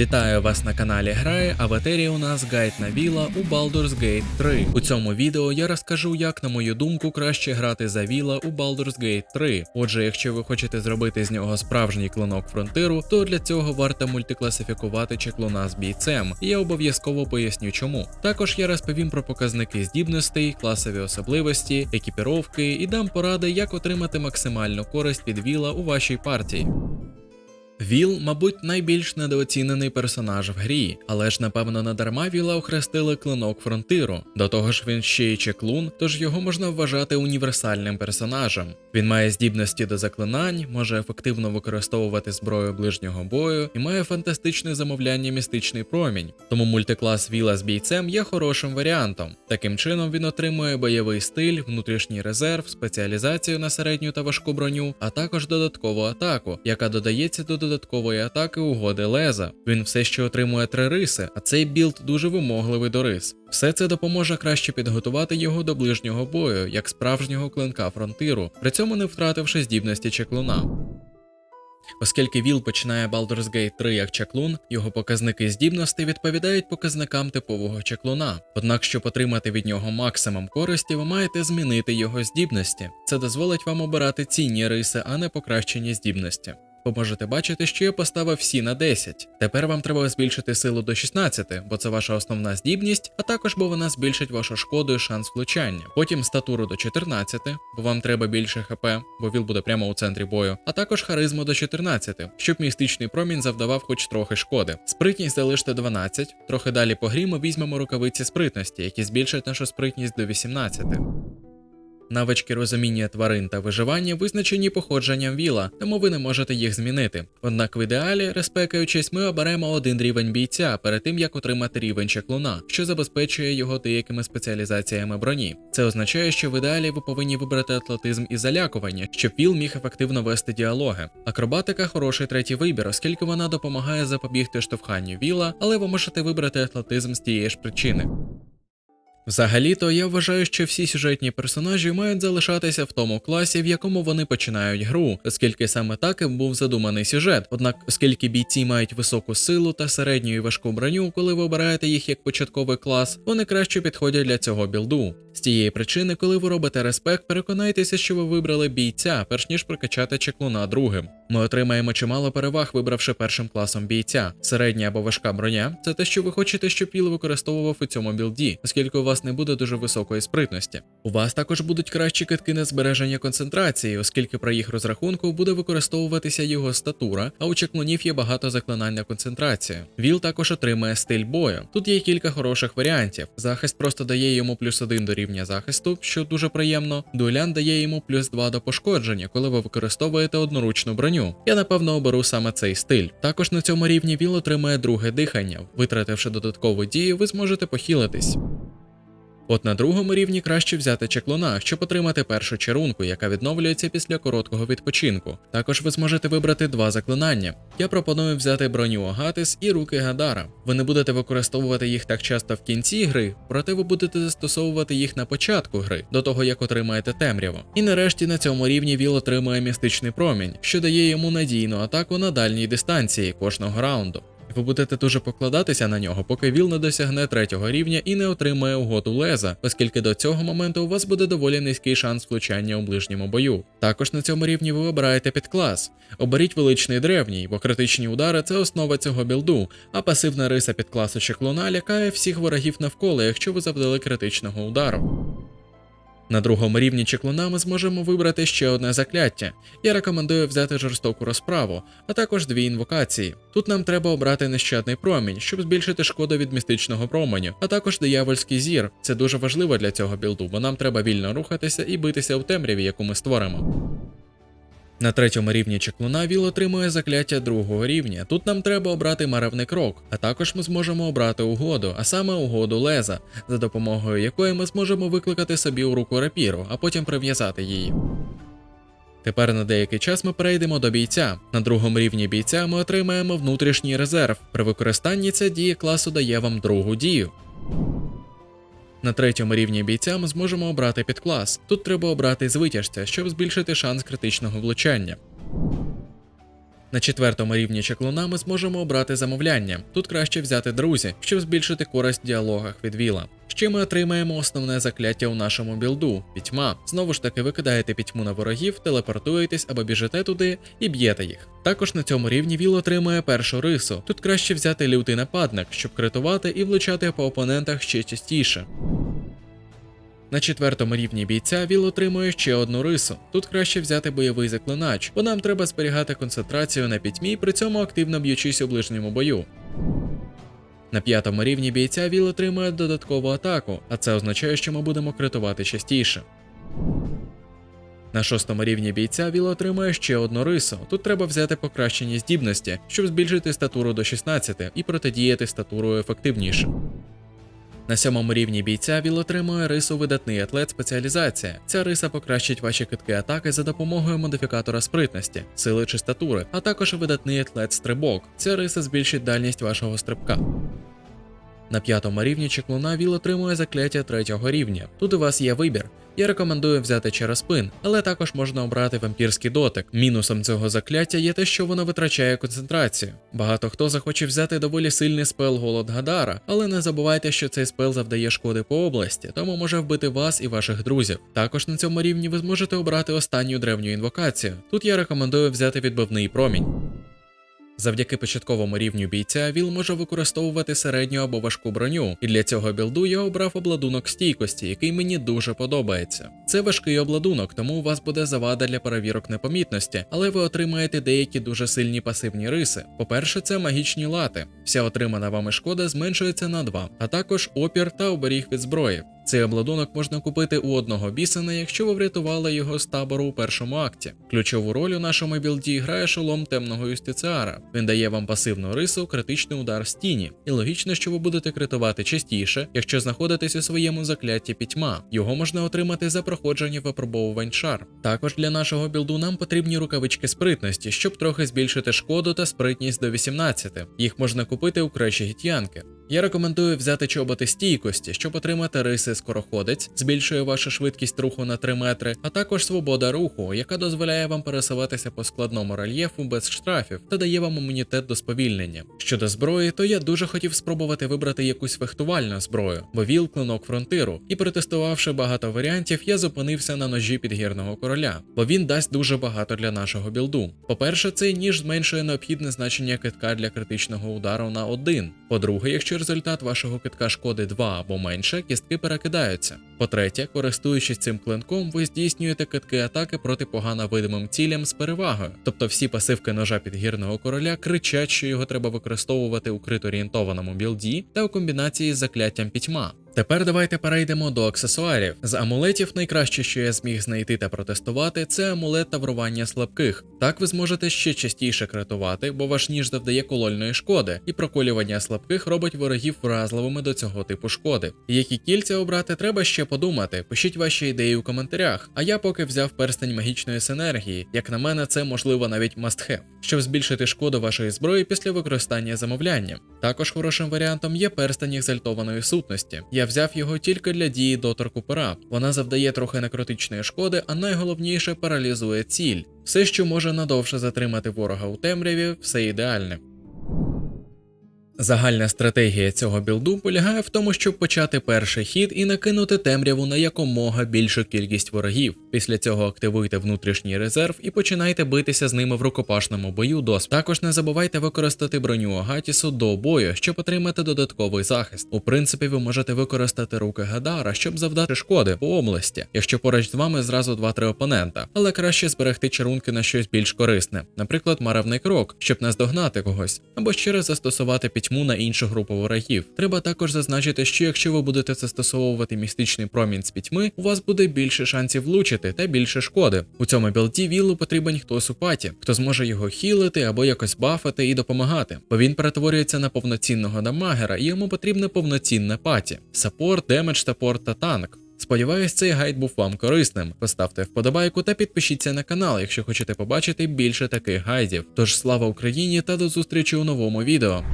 Вітаю вас на каналі Грає, а в етері у нас гайд на Віла у Baldur's Gate 3. У цьому відео я розкажу, як, на мою думку, краще грати за Віла у Baldur's Gate 3. Отже, якщо ви хочете зробити з нього справжній клинок фронтиру, то для цього варто мультикласифікувати чеклуна з бійцем, і я обов'язково поясню чому. Також я розповім про показники здібностей, класові особливості, екіпіровки і дам поради, як отримати максимальну користь від Віла у вашій партії. Віл, мабуть, найбільш недооцінений персонаж в грі, але ж напевно не дарма Віла охрестили клинок фронтиру. До того ж, він ще й чеклун, тож його можна вважати універсальним персонажем. Він має здібності до заклинань, може ефективно використовувати зброю ближнього бою і має фантастичне замовляння містичний промінь. Тому мультиклас Віла з бійцем є хорошим варіантом. Таким чином він отримує бойовий стиль, внутрішній резерв, спеціалізацію на середню та важку броню, а також додаткову атаку, яка додається до додаткової атаки угоди леза. Він все ще отримує три риси, а цей білд дуже вимогливий до рис. Все це допоможе краще підготувати його до ближнього бою, як справжнього клинка фронтиру, при цьому не втративши здібності чеклуна. Оскільки Віл починає Baldur's Gate 3 як чаклун, його показники здібностей відповідають показникам типового чаклуна. Однак, щоб отримати від нього максимум користі, ви маєте змінити його здібності. Це дозволить вам обирати цінні риси, а не покращені здібності. Ви можете бачити, що я поставив всі на 10. Тепер вам треба збільшити силу до 16, бо це ваша основна здібність, а також бо вона збільшить вашу шкоду і шанс влучання. Потім статуру до 14, бо вам треба більше хп, бо віл буде прямо у центрі бою, а також харизму до 14, щоб містичний промінь завдавав хоч трохи шкоди. Спритність залиште 12, трохи далі по грі ми візьмемо рукавиці спритності, які збільшать нашу спритність до 18. Навички розуміння тварин та виживання визначені походженням віла, тому ви не можете їх змінити. Однак в ідеалі, респекаючись, ми оберемо один рівень бійця перед тим як отримати рівень чеклуна, що забезпечує його деякими спеціалізаціями броні. Це означає, що в ідеалі ви повинні вибрати атлетизм і залякування, щоб віл міг ефективно вести діалоги. Акробатика хороший третій вибір, оскільки вона допомагає запобігти штовханню віла, але ви можете вибрати атлетизм з тієї ж причини. Взагалі-то я вважаю, що всі сюжетні персонажі мають залишатися в тому класі, в якому вони починають гру, оскільки саме так і був задуманий сюжет. Однак, оскільки бійці мають високу силу та середню і важку броню, коли ви обираєте їх як початковий клас, вони краще підходять для цього білду. З тієї причини, коли ви робите респект, переконайтеся, що ви вибрали бійця, перш ніж прокачати чеклуна другим. Ми отримаємо чимало переваг, вибравши першим класом бійця. Середня або важка броня це те, що ви хочете, щоб піл використовував у цьому білді, оскільки у вас не буде дуже високої спритності. У вас також будуть кращі китки на збереження концентрації, оскільки при їх розрахунку буде використовуватися його статура, а у чеклунів є багато заклинань на концентрацію. Віл також отримає стиль бою. Тут є кілька хороших варіантів. Захист просто дає йому плюс один до рівня захисту, що дуже приємно. Дуелян дає йому плюс 2 до пошкодження, коли ви використовуєте одноручну броню. Я напевно оберу саме цей стиль. Також на цьому рівні Віл отримає друге дихання. Витративши додаткову дію, ви зможете похилитись. От на другому рівні краще взяти чеклуна, щоб отримати першу чарунку, яка відновлюється після короткого відпочинку. Також ви зможете вибрати два заклинання. Я пропоную взяти броню Агатис і руки Гадара. Ви не будете використовувати їх так часто в кінці гри, проте ви будете застосовувати їх на початку гри, до того як отримаєте темряву. І нарешті на цьому рівні Віл отримує містичний промінь, що дає йому надійну атаку на дальній дистанції кожного раунду. Ви будете дуже покладатися на нього, поки Віл не досягне третього рівня і не отримає угоду леза, оскільки до цього моменту у вас буде доволі низький шанс влучання у ближньому бою. Також на цьому рівні ви обираєте підклас. Оберіть величний древній, бо критичні удари це основа цього білду, а пасивна риса підкласу чеклуна лякає всіх ворогів навколо, якщо ви завдали критичного удару. На другому рівні чеклуна ми зможемо вибрати ще одне закляття. Я рекомендую взяти жорстоку розправу, а також дві інвокації. Тут нам треба обрати нещадний промінь, щоб збільшити шкоду від містичного променю, а також диявольський зір. Це дуже важливо для цього білду, бо нам треба вільно рухатися і битися у темряві, яку ми створимо. На третьому рівні чеклуна Віл отримує закляття другого рівня. Тут нам треба обрати маревний крок, а також ми зможемо обрати угоду, а саме угоду леза, за допомогою якої ми зможемо викликати собі у руку рапіру, а потім прив'язати її. Тепер на деякий час ми перейдемо до бійця. На другому рівні бійця ми отримаємо внутрішній резерв. При використанні ця дія класу дає вам другу дію. На третьому рівні бійця ми зможемо обрати підклас. Тут треба обрати з витяжця, щоб збільшити шанс критичного влучання. На четвертому рівні чеклуна ми зможемо обрати замовляння. Тут краще взяти друзі, щоб збільшити користь в діалогах від віла. Ще ми отримаємо основне закляття у нашому білду пітьма. Знову ж таки, ви кидаєте пітьму на ворогів, телепортуєтесь або біжите туди і б'єте їх. Також на цьому рівні віл отримує першу рису. Тут краще взяти лютий нападник, щоб критувати і влучати по опонентах ще частіше. На четвертому рівні бійця Віл отримує ще одну рису. Тут краще взяти бойовий заклинач, бо нам треба зберігати концентрацію на пітьмі, при цьому активно б'ючись у ближньому бою. На п'ятому рівні бійця Віл отримує додаткову атаку, а це означає, що ми будемо критувати частіше. На шостому рівні бійця Віл отримує ще одну рису. Тут треба взяти покращені здібності, щоб збільшити статуру до 16 і протидіяти статурою ефективніше. На сьомому рівні бійця Віл отримує рису видатний атлет спеціалізація. Ця риса покращить ваші китки атаки за допомогою модифікатора спритності, сили чи статури, а також видатний атлет стрибок. Ця риса збільшить дальність вашого стрибка. На п'ятому рівні чеклуна Віл отримує закляття третього рівня. Тут у вас є вибір. Я рекомендую взяти через спин, але також можна обрати вампірський дотик. Мінусом цього закляття є те, що воно витрачає концентрацію. Багато хто захоче взяти доволі сильний спел Голод Гадара, але не забувайте, що цей спел завдає шкоди по області, тому може вбити вас і ваших друзів. Також на цьому рівні ви зможете обрати останню древню інвокацію. Тут я рекомендую взяти відбивний промінь. Завдяки початковому рівню бійця Віл може використовувати середню або важку броню, і для цього білду я обрав обладунок стійкості, який мені дуже подобається. Це важкий обладунок, тому у вас буде завада для перевірок непомітності, але ви отримаєте деякі дуже сильні пасивні риси. По-перше, це магічні лати. Вся отримана вами шкода зменшується на 2, а також опір та оберіг від зброї. Цей обладунок можна купити у одного бісена, якщо ви врятували його з табору у першому акті. Ключову роль у нашому білді грає шолом темного юстиціара. Він дає вам пасивну рису, критичний удар з тіні. І логічно, що ви будете критувати частіше, якщо знаходитесь у своєму закляті пітьма. Його можна отримати за проходження випробовувань шар. Також для нашого білду нам потрібні рукавички спритності, щоб трохи збільшити шкоду та спритність до 18. Їх можна купити у кращі гітянки. Я рекомендую взяти чоботи стійкості, щоб отримати риси скороходець, збільшує вашу швидкість руху на 3 метри, а також свобода руху, яка дозволяє вам пересуватися по складному рельєфу без штрафів та дає вам імунітет до сповільнення. Щодо зброї, то я дуже хотів спробувати вибрати якусь фехтувальну зброю, бо віл клинок фронтиру, і протестувавши багато варіантів, я зупинився на ножі підгірного короля, бо він дасть дуже багато для нашого білду. По-перше, цей ніж зменшує необхідне значення китка для критичного удару на 1. По-друге, якщо результат вашого китка шкоди 2 або менше, кістки перекидаються. По-третє, користуючись цим клинком, ви здійснюєте китки атаки проти погано видимим цілям з перевагою. Тобто всі пасивки ножа підгірного короля кричать, що його треба використовувати у крит-орієнтованому білді та у комбінації з закляттям пітьма. Тепер давайте перейдемо до аксесуарів. З амулетів найкраще, що я зміг знайти та протестувати, це амулет таврування слабких. Так ви зможете ще частіше кратувати, бо ваш ніж завдає колольної шкоди, і проколювання слабких робить ворогів вразливими до цього типу шкоди. Які кільця обрати, треба ще подумати. Пишіть ваші ідеї у коментарях. А я поки взяв перстень магічної синергії. Як на мене, це можливо навіть must щоб збільшити шкоду вашої зброї після використання замовляння. Також хорошим варіантом є перстень екзальтованої сутності. Я взяв його тільки для дії доторку пера. Вона завдає трохи некротичної шкоди, а найголовніше паралізує ціль. Все, що може надовше затримати ворога у темряві, все ідеальне. Загальна стратегія цього білду полягає в тому, щоб почати перший хід і накинути темряву на якомога більшу кількість ворогів. Після цього активуйте внутрішній резерв і починайте битися з ними в рукопашному бою до Також не забувайте використати броню Агатісу до бою, щоб отримати додатковий захист. У принципі, ви можете використати руки Гадара, щоб завдати шкоди по області, якщо поруч з вами зразу 2-3 опонента, але краще зберегти чарунки на щось більш корисне, наприклад, маравний крок, щоб наздогнати когось, або раз застосувати пітьму на іншу групу ворогів. Треба також зазначити, що якщо ви будете застосовувати містичний промінь з пітьми, у вас буде більше шансів влучити та більше шкоди. У цьому білді вілу потрібен хтось у паті, хто зможе його хілити або якось бафати і допомагати, бо він перетворюється на повноцінного дамагера і йому потрібне повноцінне паті, саппорт, демедж, саппорт та танк. Сподіваюсь, цей гайд був вам корисним. Поставте вподобайку та підпишіться на канал, якщо хочете побачити більше таких гайдів. Тож слава Україні та до зустрічі у новому відео.